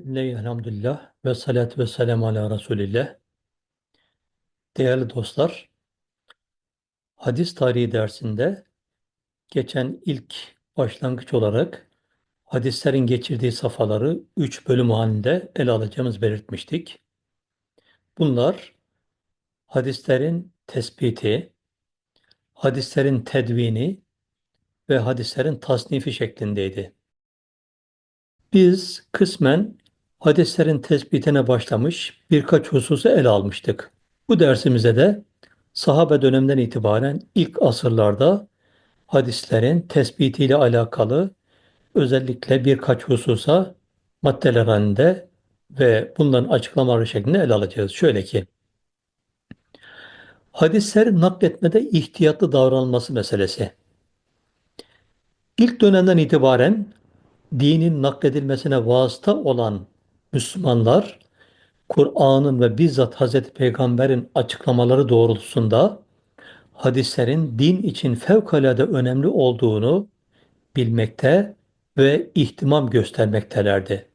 Bismillahirrahmanirrahim. Elhamdülillah ve salatu ve selamu ala Resulillah. Değerli dostlar, hadis tarihi dersinde geçen ilk başlangıç olarak hadislerin geçirdiği safhaları üç bölüm halinde ele alacağımız belirtmiştik. Bunlar hadislerin tespiti, hadislerin tedvini ve hadislerin tasnifi şeklindeydi. Biz kısmen hadislerin tespitine başlamış birkaç hususu ele almıştık. Bu dersimize de sahabe döneminden itibaren ilk asırlarda hadislerin tespitiyle alakalı özellikle birkaç hususa maddeler halinde ve bunların açıklamaları şeklinde ele alacağız. Şöyle ki, hadisleri nakletmede ihtiyatlı davranılması meselesi. İlk dönemden itibaren dinin nakledilmesine vasıta olan Müslümanlar, Kur'an'ın ve bizzat Hz. Peygamber'in açıklamaları doğrultusunda hadislerin din için fevkalade önemli olduğunu bilmekte ve ihtimam göstermektelerdi.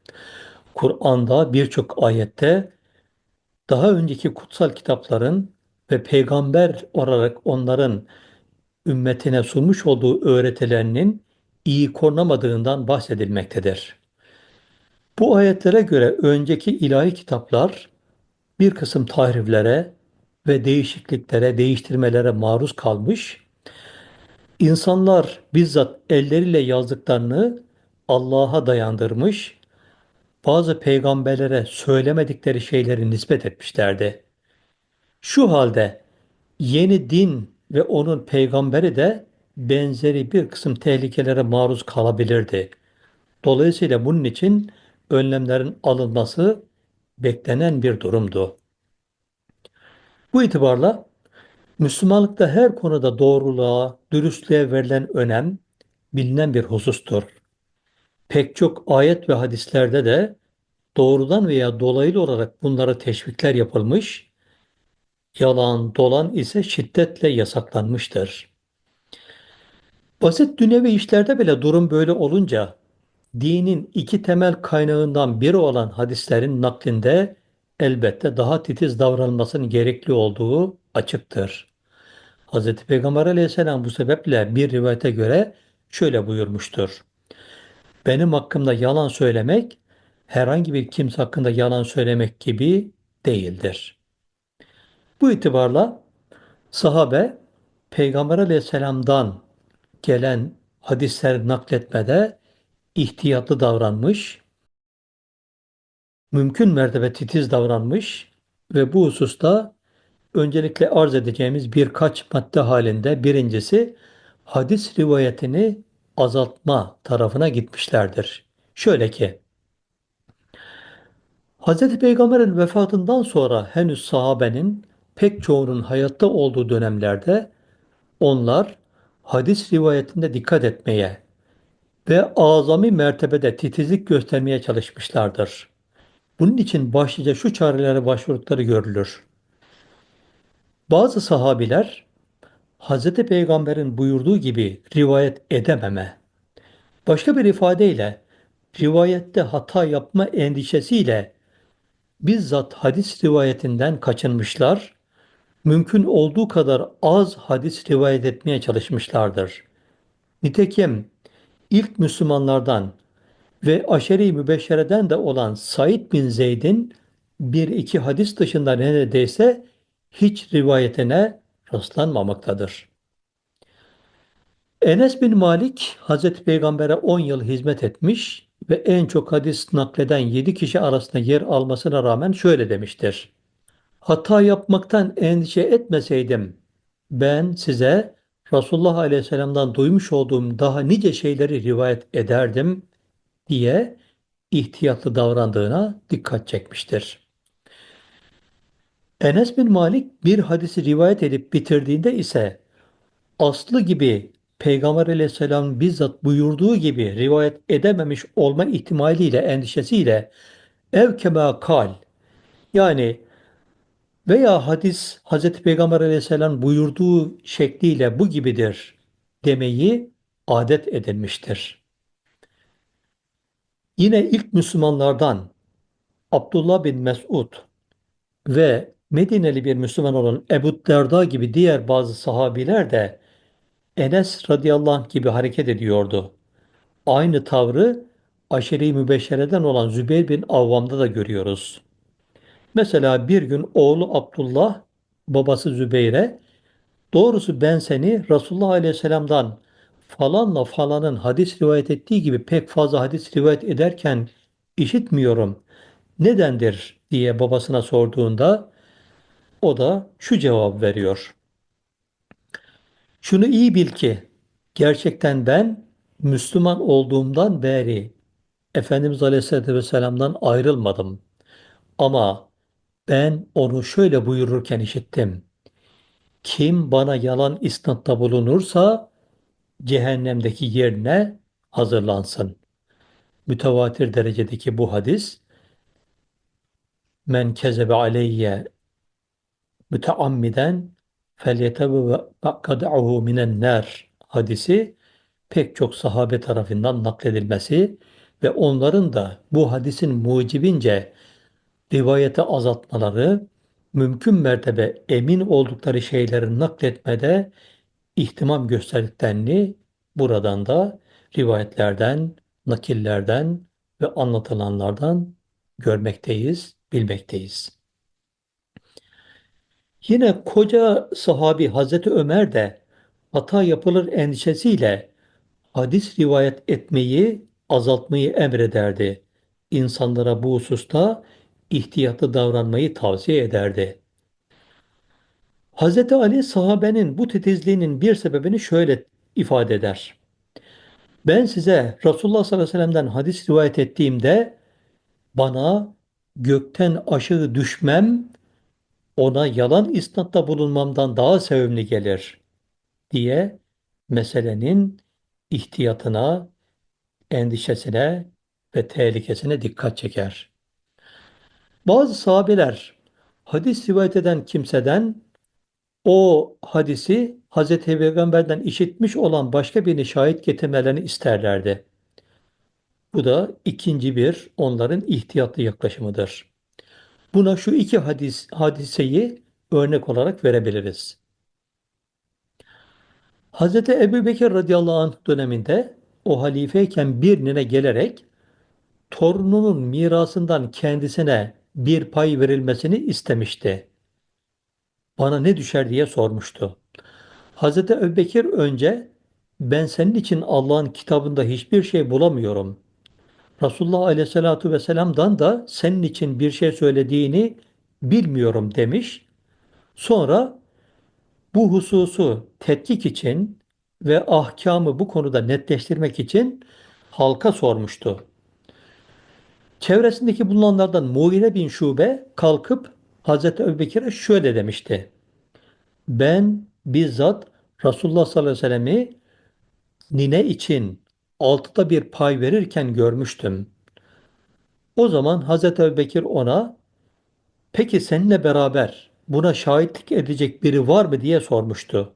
Kur'an'da birçok ayette daha önceki kutsal kitapların ve peygamber olarak onların ümmetine sunmuş olduğu öğretilerinin iyi korunamadığından bahsedilmektedir. Bu ayetlere göre önceki ilahi kitaplar bir kısım tahriflere ve değişikliklere, değiştirmelere maruz kalmış, insanlar bizzat elleriyle yazdıklarını Allah'a dayandırmış, bazı peygamberlere söylemedikleri şeyleri nispet etmişlerdi. Şu halde yeni din ve onun peygamberi de benzeri bir kısım tehlikelere maruz kalabilirdi. Dolayısıyla bunun için önlemlerin alınması beklenen bir durumdu. Bu itibarla Müslümanlıkta her konuda doğruluğa, dürüstlüğe verilen önem bilinen bir husustur. Pek çok ayet ve hadislerde de doğrudan veya dolaylı olarak bunlara teşvikler yapılmış, yalan, dolan ise şiddetle yasaklanmıştır. Basit dünyevi işlerde bile durum böyle olunca dinin iki temel kaynağından biri olan hadislerin naklinde elbette daha titiz davranılmasının gerekli olduğu açıktır. Hz. Peygamber aleyhisselam bu sebeple bir rivayete göre şöyle buyurmuştur. Benim hakkımda yalan söylemek herhangi bir kimse hakkında yalan söylemek gibi değildir. Bu itibarla sahabe Peygamber aleyhisselamdan gelen hadisler nakletmede ihtiyatlı davranmış, mümkün mertebe titiz davranmış ve bu hususta öncelikle arz edeceğimiz birkaç madde halinde birincisi hadis rivayetini azaltma tarafına gitmişlerdir. Şöyle ki Hz. Peygamber'in vefatından sonra henüz sahabenin pek çoğunun hayatta olduğu dönemlerde onlar hadis rivayetinde dikkat etmeye ve azami mertebede titizlik göstermeye çalışmışlardır. Bunun için başlıca şu çarelere başvurdukları görülür. Bazı sahabiler Hz. Peygamber'in buyurduğu gibi rivayet edememe, başka bir ifadeyle rivayette hata yapma endişesiyle bizzat hadis rivayetinden kaçınmışlar, mümkün olduğu kadar az hadis rivayet etmeye çalışmışlardır. Nitekim ilk Müslümanlardan ve aşeri mübeşşereden de olan Said bin Zeyd'in bir iki hadis dışında neredeyse hiç rivayetine rastlanmamaktadır. Enes bin Malik Hazreti Peygamber'e 10 yıl hizmet etmiş ve en çok hadis nakleden 7 kişi arasında yer almasına rağmen şöyle demiştir. Hata yapmaktan endişe etmeseydim ben size Resulullah Aleyhisselam'dan duymuş olduğum daha nice şeyleri rivayet ederdim diye ihtiyatlı davrandığına dikkat çekmiştir. Enes bin Malik bir hadisi rivayet edip bitirdiğinde ise aslı gibi Peygamber aleyhisselam bizzat buyurduğu gibi rivayet edememiş olma ihtimaliyle endişesiyle ev kema kal yani veya hadis Hz. Peygamber aleyhisselam buyurduğu şekliyle bu gibidir demeyi adet edilmiştir. Yine ilk Müslümanlardan Abdullah bin Mesud ve Medineli bir Müslüman olan Ebu Derda gibi diğer bazı sahabiler de Enes radıyallahu anh gibi hareket ediyordu. Aynı tavrı aşeri mübeşşereden olan Zübeyir bin Avvam'da da görüyoruz. Mesela bir gün oğlu Abdullah babası Zübeyir'e doğrusu ben seni Resulullah Aleyhisselam'dan falanla falanın hadis rivayet ettiği gibi pek fazla hadis rivayet ederken işitmiyorum. Nedendir diye babasına sorduğunda o da şu cevap veriyor. Şunu iyi bil ki gerçekten ben Müslüman olduğumdan beri Efendimiz Aleyhisselatü Vesselam'dan ayrılmadım. Ama ben onu şöyle buyururken işittim. Kim bana yalan isnatta bulunursa cehennemdeki yerine hazırlansın. Mütevatir derecedeki bu hadis men kezebe aleyye müteammiden felyetebe kad'ahu minen ner hadisi pek çok sahabe tarafından nakledilmesi ve onların da bu hadisin mucibince rivayete azaltmaları, mümkün mertebe emin oldukları şeyleri nakletmede ihtimam gösterdiklerini buradan da rivayetlerden, nakillerden ve anlatılanlardan görmekteyiz, bilmekteyiz. Yine koca sahabi Hazreti Ömer de hata yapılır endişesiyle hadis rivayet etmeyi, azaltmayı emrederdi. İnsanlara bu hususta ihtiyatlı davranmayı tavsiye ederdi. Hz. Ali sahabenin bu titizliğinin bir sebebini şöyle ifade eder. Ben size Resulullah sallallahu aleyhi ve sellem'den hadis rivayet ettiğimde bana gökten aşağı düşmem, ona yalan isnatta bulunmamdan daha sevimli gelir diye meselenin ihtiyatına, endişesine ve tehlikesine dikkat çeker. Bazı sahabeler hadis rivayet eden kimseden o hadisi Hz. Peygamber'den işitmiş olan başka birini şahit getirmelerini isterlerdi. Bu da ikinci bir onların ihtiyatlı yaklaşımıdır. Buna şu iki hadis hadiseyi örnek olarak verebiliriz. Hz. Ebu Bekir radıyallahu anh döneminde o halifeyken birine gelerek torununun mirasından kendisine bir pay verilmesini istemişti. Bana ne düşer diye sormuştu. Hazreti Ebubekir önce ben senin için Allah'ın kitabında hiçbir şey bulamıyorum. Resulullah Aleyhisselatü Vesselam'dan da senin için bir şey söylediğini bilmiyorum demiş. Sonra bu hususu tetkik için ve ahkamı bu konuda netleştirmek için halka sormuştu. Çevresindeki bulunanlardan Muğire bin Şube kalkıp Hazreti Ebubekir'e şöyle demişti. Ben bizzat Resulullah sallallahu aleyhi ve sellem'i nine için altıda bir pay verirken görmüştüm. O zaman Hazreti Ebubekir ona peki seninle beraber buna şahitlik edecek biri var mı diye sormuştu.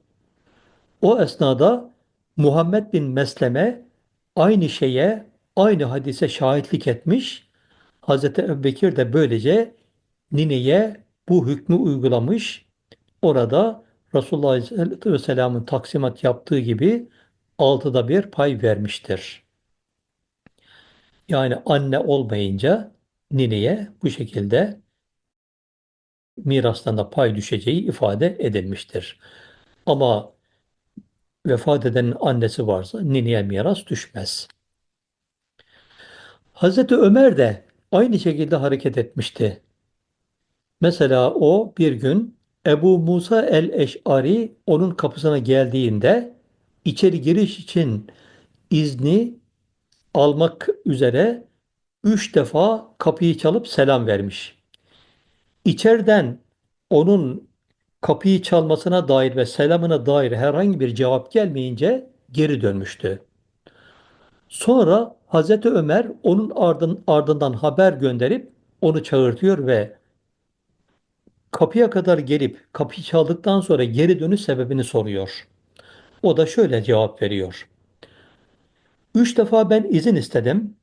O esnada Muhammed bin Mesleme aynı şeye, aynı hadise şahitlik etmiş. Hazreti Ebubekir de böylece nineye bu hükmü uygulamış. Orada Resulullah Aleyhisselatü Vesselam'ın taksimat yaptığı gibi altıda bir pay vermiştir. Yani anne olmayınca nineye bu şekilde mirastan da pay düşeceği ifade edilmiştir. Ama vefat edenin annesi varsa nineye miras düşmez. Hazreti Ömer de aynı şekilde hareket etmişti. Mesela o bir gün Ebu Musa el-Eş'ari onun kapısına geldiğinde içeri giriş için izni almak üzere üç defa kapıyı çalıp selam vermiş. İçeriden onun kapıyı çalmasına dair ve selamına dair herhangi bir cevap gelmeyince geri dönmüştü. Sonra Hazreti Ömer onun ardından haber gönderip onu çağırtıyor ve kapıya kadar gelip kapıyı çaldıktan sonra geri dönüş sebebini soruyor. O da şöyle cevap veriyor. Üç defa ben izin istedim.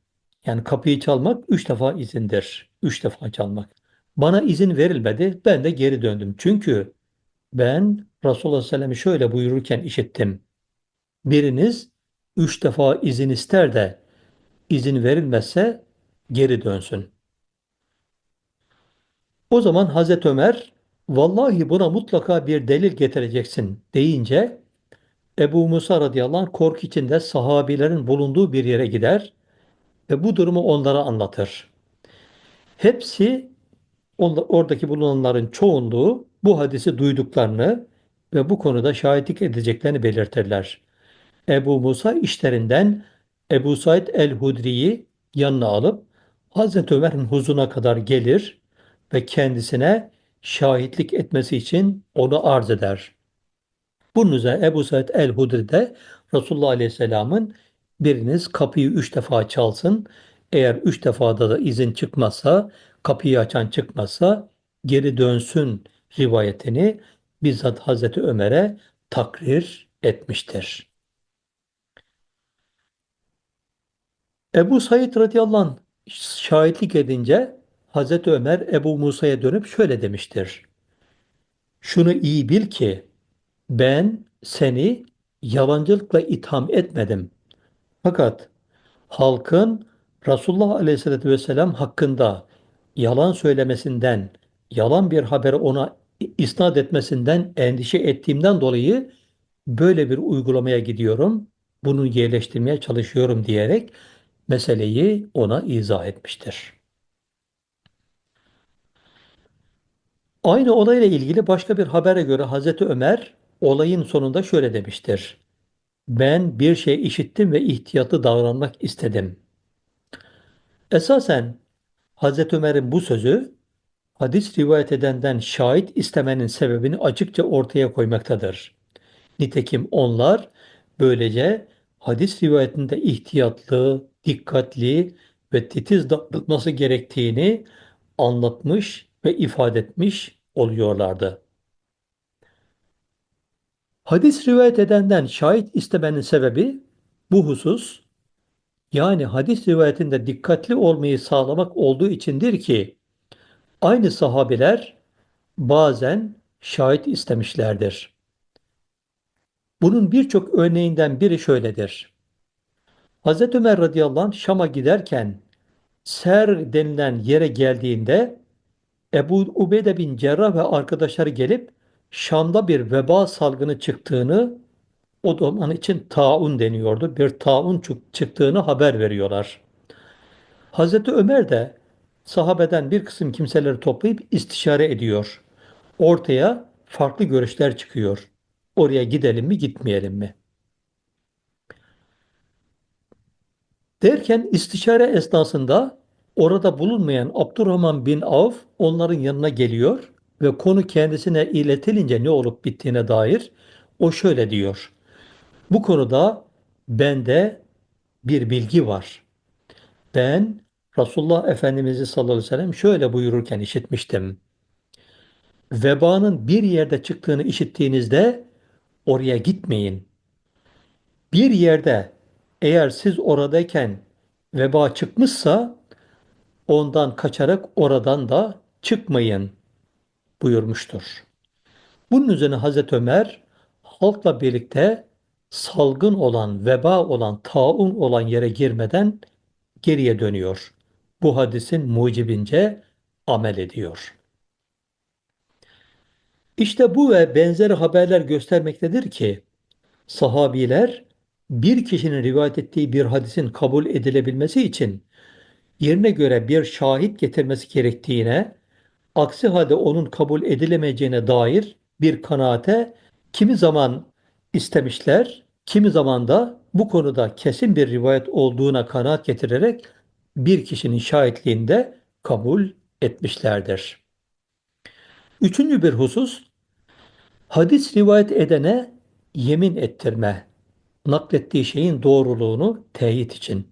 Yani kapıyı çalmak üç defa izindir. Üç defa çalmak. Bana izin verilmedi. Ben de geri döndüm. Çünkü ben Resulullah Aleyhisselam'ı şöyle buyururken işittim. Biriniz üç defa izin ister de izin verilmezse geri dönsün. O zaman Hazreti Ömer vallahi buna mutlaka bir delil getireceksin deyince Ebu Musa radıyallahu anh korku içinde sahabilerin bulunduğu bir yere gider ve bu durumu onlara anlatır. Hepsi oradaki bulunanların çoğunluğu bu hadisi duyduklarını ve bu konuda şahitlik edeceklerini belirtirler. Ebu Musa işlerinden Ebu Said el-Hudri'yi yanına alıp Hazreti Ömer'in huzuruna kadar gelir ve kendisine şahitlik etmesi için onu arz eder. Bunun üzerine Ebu Said el-Hudri de Resulullah Aleyhisselam'ın biriniz kapıyı üç defa çalsın. Eğer üç defada da izin çıkmazsa, kapıyı açan çıkmazsa geri dönsün rivayetini bizzat Hazreti Ömer'e takrir etmiştir. Ebu Said radıyallahu anh şahitlik edince Hazreti Ömer Ebu Musa'ya dönüp şöyle demiştir. Şunu iyi bil ki ben seni yalancılıkla itham etmedim. Fakat halkın Resulullah Aleyhisselatü Vesselam hakkında yalan söylemesinden, yalan bir haberi ona isnat etmesinden endişe ettiğimden dolayı böyle bir uygulamaya gidiyorum, bunu yerleştirmeye çalışıyorum diyerek meseleyi ona izah etmiştir. Aynı olayla ilgili başka bir habere göre Hazreti Ömer olayın sonunda şöyle demiştir. Ben bir şey işittim ve ihtiyatlı davranmak istedim. Esasen Hazreti Ömer'in bu sözü hadis rivayet edenden şahit istemenin sebebini açıkça ortaya koymaktadır. Nitekim onlar böylece hadis rivayetinde ihtiyatlı, dikkatli ve titiz davranılması gerektiğini anlatmış ve ifade etmiş oluyorlardı. Hadis rivayet edenden şahit istemenin sebebi bu husus yani hadis rivayetinde dikkatli olmayı sağlamak olduğu içindir ki aynı sahabiler bazen şahit istemişlerdir. Bunun birçok örneğinden biri şöyledir. Hz. Ömer radıyallahu anh Şam'a giderken Ser denilen yere geldiğinde Ebu Ubeyde bin Cerrah ve arkadaşları gelip Şam'da bir veba salgını çıktığını o zaman için taun deniyordu. Bir taun çıktığını haber veriyorlar. Hazreti Ömer de sahabeden bir kısım kimseleri toplayıp istişare ediyor. Ortaya farklı görüşler çıkıyor. Oraya gidelim mi gitmeyelim mi? Derken istişare esnasında orada bulunmayan Abdurrahman bin Avf onların yanına geliyor ve konu kendisine iletilince ne olup bittiğine dair o şöyle diyor. Bu konuda bende bir bilgi var. Ben Resulullah Efendimiz'i sallallahu aleyhi ve sellem şöyle buyururken işitmiştim. Vebanın bir yerde çıktığını işittiğinizde oraya gitmeyin. Bir yerde eğer siz oradayken veba çıkmışsa ondan kaçarak oradan da çıkmayın buyurmuştur. Bunun üzerine Hazreti Ömer halkla birlikte salgın olan, veba olan, taun olan yere girmeden geriye dönüyor. Bu hadisin mucibince amel ediyor. İşte bu ve benzeri haberler göstermektedir ki sahabiler bir kişinin rivayet ettiği bir hadisin kabul edilebilmesi için yerine göre bir şahit getirmesi gerektiğine, aksi halde onun kabul edilemeyeceğine dair bir kanaate kimi zaman istemişler, kimi zaman da bu konuda kesin bir rivayet olduğuna kanaat getirerek bir kişinin şahitliğinde kabul etmişlerdir. Üçüncü bir husus, hadis rivayet edene yemin ettirme, naklettiği şeyin doğruluğunu teyit için.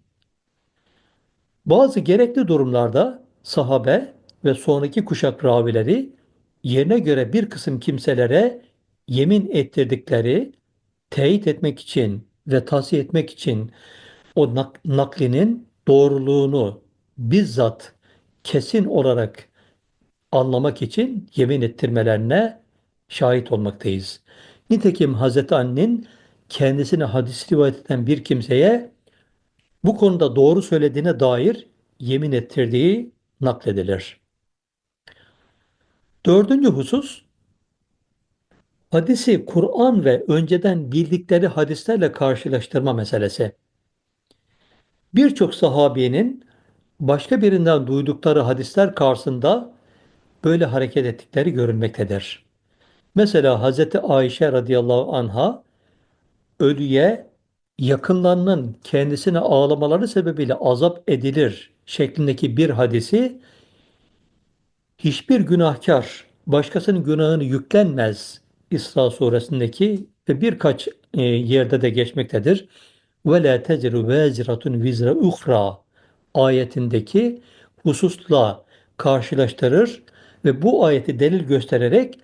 Bazı gerekli durumlarda sahabe ve sonraki kuşak ravileri yerine göre bir kısım kimselere yemin ettirdikleri teyit etmek için ve tavsiye etmek için o nak naklinin doğruluğunu bizzat kesin olarak anlamak için yemin ettirmelerine şahit olmaktayız. Nitekim Hazreti Anne'nin kendisine hadis rivayet eden bir kimseye bu konuda doğru söylediğine dair yemin ettirdiği nakledilir. Dördüncü husus, hadisi Kur'an ve önceden bildikleri hadislerle karşılaştırma meselesi. Birçok sahabiyenin başka birinden duydukları hadisler karşısında böyle hareket ettikleri görülmektedir. Mesela Hazreti Ayşe radıyallahu anha ölüye yakınlarının kendisine ağlamaları sebebiyle azap edilir şeklindeki bir hadisi hiçbir günahkar başkasının günahını yüklenmez İsra suresindeki ve birkaç e, yerde de geçmektedir. Ve la tezru vezratun vizra uhra ayetindeki hususla karşılaştırır ve bu ayeti delil göstererek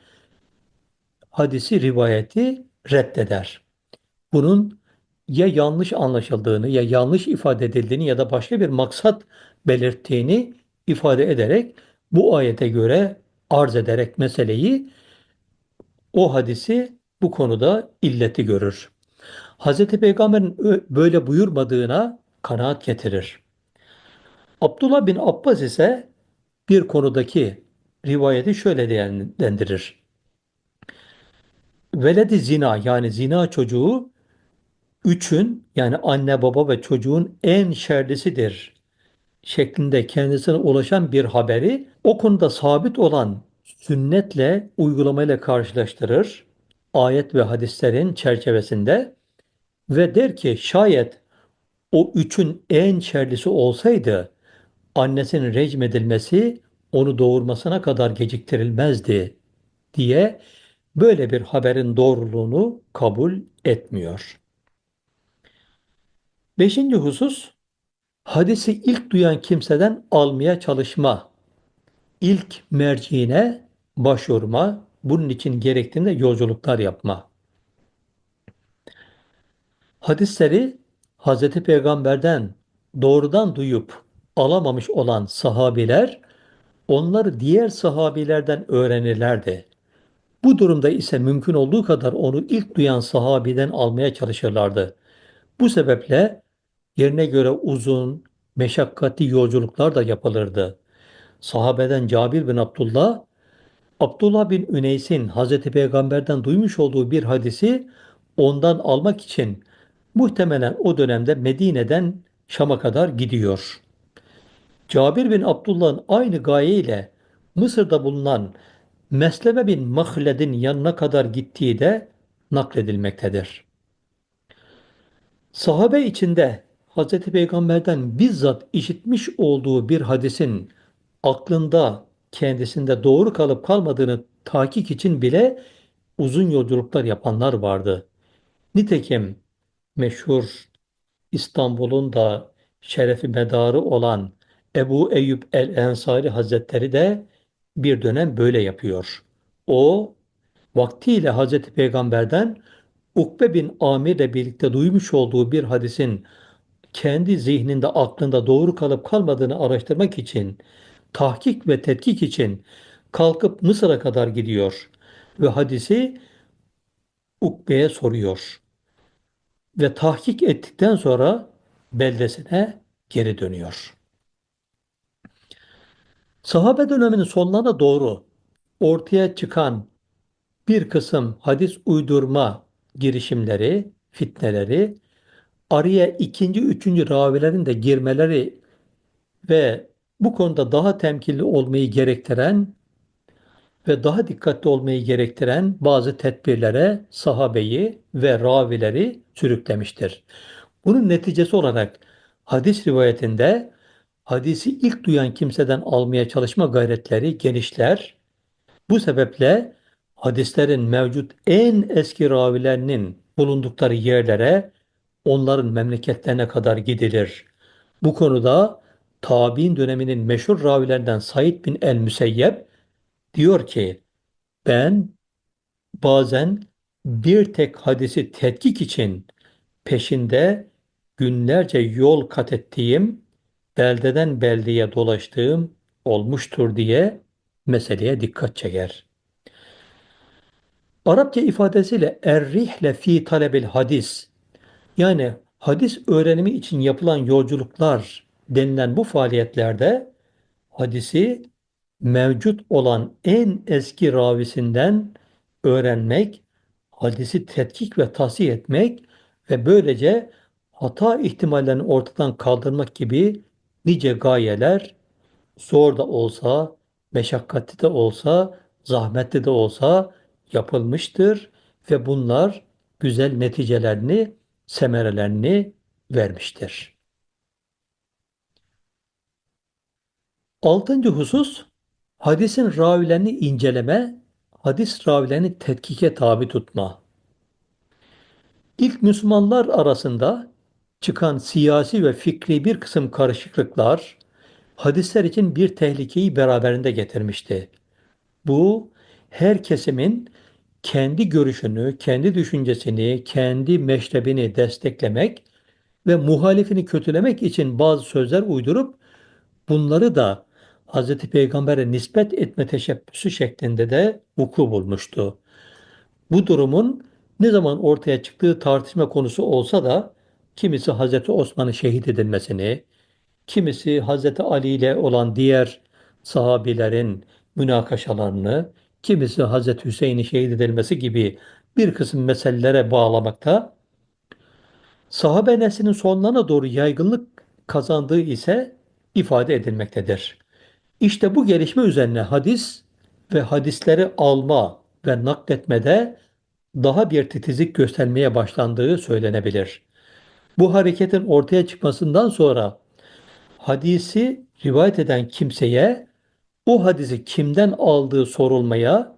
hadisi rivayeti reddeder. Bunun ya yanlış anlaşıldığını ya yanlış ifade edildiğini ya da başka bir maksat belirttiğini ifade ederek bu ayete göre arz ederek meseleyi o hadisi bu konuda illeti görür. Hz. Peygamber'in böyle buyurmadığına kanaat getirir. Abdullah bin Abbas ise bir konudaki rivayeti şöyle değerlendirir. Veledi zina yani zina çocuğu üçün yani anne baba ve çocuğun en şerlisidir şeklinde kendisine ulaşan bir haberi o konuda sabit olan sünnetle uygulamayla karşılaştırır ayet ve hadislerin çerçevesinde ve der ki şayet o üçün en şerlisi olsaydı annesinin rejim edilmesi onu doğurmasına kadar geciktirilmezdi diye böyle bir haberin doğruluğunu kabul etmiyor. Beşinci husus, hadisi ilk duyan kimseden almaya çalışma, ilk merciine başvurma, bunun için gerektiğinde yolculuklar yapma. Hadisleri Hz. Peygamber'den doğrudan duyup alamamış olan sahabiler onları diğer sahabilerden öğrenirlerdi. Bu durumda ise mümkün olduğu kadar onu ilk duyan sahabiden almaya çalışırlardı. Bu sebeple yerine göre uzun, meşakkatli yolculuklar da yapılırdı. Sahabeden Cabir bin Abdullah, Abdullah bin Üneys'in Hazreti Peygamber'den duymuş olduğu bir hadisi ondan almak için muhtemelen o dönemde Medine'den Şam'a kadar gidiyor. Cabir bin Abdullah'ın aynı gayeyle Mısır'da bulunan Mesleme bin Mahled'in yanına kadar gittiği de nakledilmektedir. Sahabe içinde Hz. Peygamber'den bizzat işitmiş olduğu bir hadisin aklında kendisinde doğru kalıp kalmadığını tahkik için bile uzun yolculuklar yapanlar vardı. Nitekim meşhur İstanbul'un da şerefi medarı olan Ebu Eyyub el-Ensari Hazretleri de bir dönem böyle yapıyor. O vaktiyle Hazreti Peygamber'den Ukbe bin Amir ile birlikte duymuş olduğu bir hadisin kendi zihninde aklında doğru kalıp kalmadığını araştırmak için tahkik ve tetkik için kalkıp Mısır'a kadar gidiyor ve hadisi Ukbe'ye soruyor. Ve tahkik ettikten sonra beldesine geri dönüyor. Sahabe döneminin sonlarına doğru ortaya çıkan bir kısım hadis uydurma girişimleri, fitneleri, araya ikinci, üçüncü ravilerin de girmeleri ve bu konuda daha temkinli olmayı gerektiren ve daha dikkatli olmayı gerektiren bazı tedbirlere sahabeyi ve ravileri sürüklemiştir. Bunun neticesi olarak hadis rivayetinde hadisi ilk duyan kimseden almaya çalışma gayretleri genişler. Bu sebeple hadislerin mevcut en eski ravilerinin bulundukları yerlere onların memleketlerine kadar gidilir. Bu konuda tabi'in döneminin meşhur ravilerinden Said bin el-Müseyyeb diyor ki ben bazen bir tek hadisi tetkik için peşinde günlerce yol kat ettiğim beldeden beldeye dolaştığım olmuştur diye meseleye dikkat çeker. Arapça ifadesiyle errihle fi talebil hadis yani hadis öğrenimi için yapılan yolculuklar denilen bu faaliyetlerde hadisi mevcut olan en eski ravisinden öğrenmek, hadisi tetkik ve tahsih etmek ve böylece hata ihtimallerini ortadan kaldırmak gibi nice gayeler zor da olsa, meşakkatli de olsa, zahmetli de olsa yapılmıştır ve bunlar güzel neticelerini, semerelerini vermiştir. Altıncı husus, hadisin ravilerini inceleme, hadis ravilerini tetkike tabi tutma. İlk Müslümanlar arasında çıkan siyasi ve fikri bir kısım karışıklıklar, hadisler için bir tehlikeyi beraberinde getirmişti. Bu her kesimin kendi görüşünü, kendi düşüncesini, kendi meşrebini desteklemek ve muhalifini kötülemek için bazı sözler uydurup bunları da Hz. Peygamber'e nispet etme teşebbüsü şeklinde de vuku bulmuştu. Bu durumun ne zaman ortaya çıktığı tartışma konusu olsa da kimisi Hz. Osman'ın şehit edilmesini, kimisi Hazreti Ali ile olan diğer sahabilerin münakaşalarını, kimisi Hazreti Hüseyin'in şehit edilmesi gibi bir kısım meselelere bağlamakta, sahabe neslinin sonlarına doğru yaygınlık kazandığı ise ifade edilmektedir. İşte bu gelişme üzerine hadis ve hadisleri alma ve nakletmede daha bir titizlik göstermeye başlandığı söylenebilir. Bu hareketin ortaya çıkmasından sonra hadisi rivayet eden kimseye o hadisi kimden aldığı sorulmaya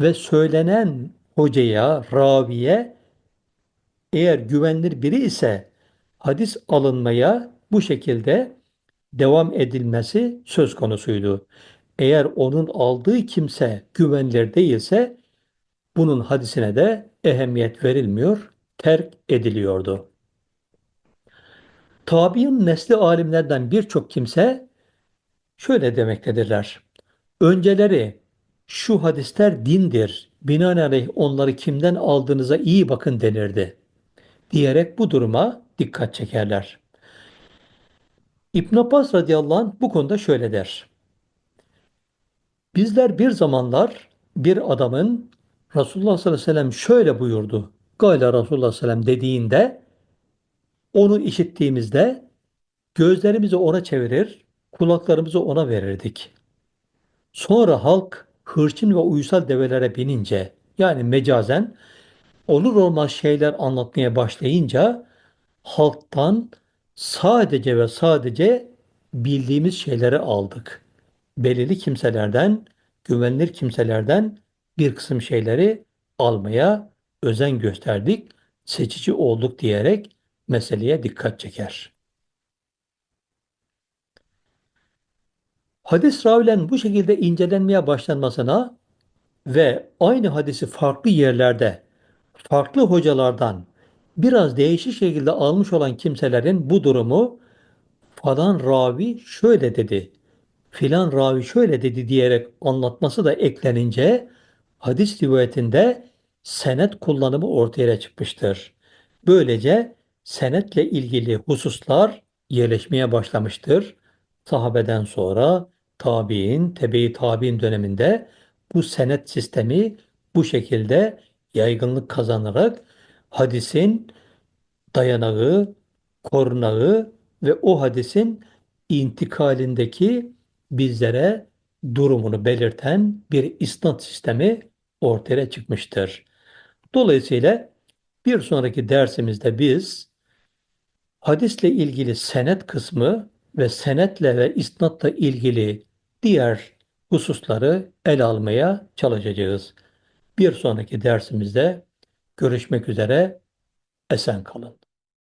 ve söylenen hocaya, raviye eğer güvenilir biri ise hadis alınmaya bu şekilde devam edilmesi söz konusuydu. Eğer onun aldığı kimse güvenilir değilse bunun hadisine de ehemmiyet verilmiyor, terk ediliyordu. Tabi'in nesli alimlerden birçok kimse şöyle demektedirler. Önceleri şu hadisler dindir, binaenaleyh onları kimden aldığınıza iyi bakın denirdi. Diyerek bu duruma dikkat çekerler. İbn Abbas radıyallahu anh bu konuda şöyle der. Bizler bir zamanlar bir adamın Resulullah sallallahu aleyhi ve sellem şöyle buyurdu. Gayla Resulullah sellem dediğinde onu işittiğimizde gözlerimizi ona çevirir, kulaklarımızı ona verirdik. Sonra halk hırçın ve uysal develere binince yani mecazen olur olmaz şeyler anlatmaya başlayınca halktan sadece ve sadece bildiğimiz şeyleri aldık. Belirli kimselerden, güvenilir kimselerden bir kısım şeyleri almaya özen gösterdik, seçici olduk diyerek meseleye dikkat çeker. Hadis ravilen bu şekilde incelenmeye başlanmasına ve aynı hadisi farklı yerlerde, farklı hocalardan biraz değişik şekilde almış olan kimselerin bu durumu falan ravi şöyle dedi, filan ravi şöyle dedi diyerek anlatması da eklenince hadis rivayetinde senet kullanımı ortaya çıkmıştır. Böylece senetle ilgili hususlar yerleşmeye başlamıştır. Sahabeden sonra tabi'in, tebe-i tabi'in döneminde bu senet sistemi bu şekilde yaygınlık kazanarak hadisin dayanağı, korunağı ve o hadisin intikalindeki bizlere durumunu belirten bir isnat sistemi ortaya çıkmıştır. Dolayısıyla bir sonraki dersimizde biz hadisle ilgili senet kısmı ve senetle ve isnatla ilgili diğer hususları ele almaya çalışacağız. Bir sonraki dersimizde görüşmek üzere. Esen kalın.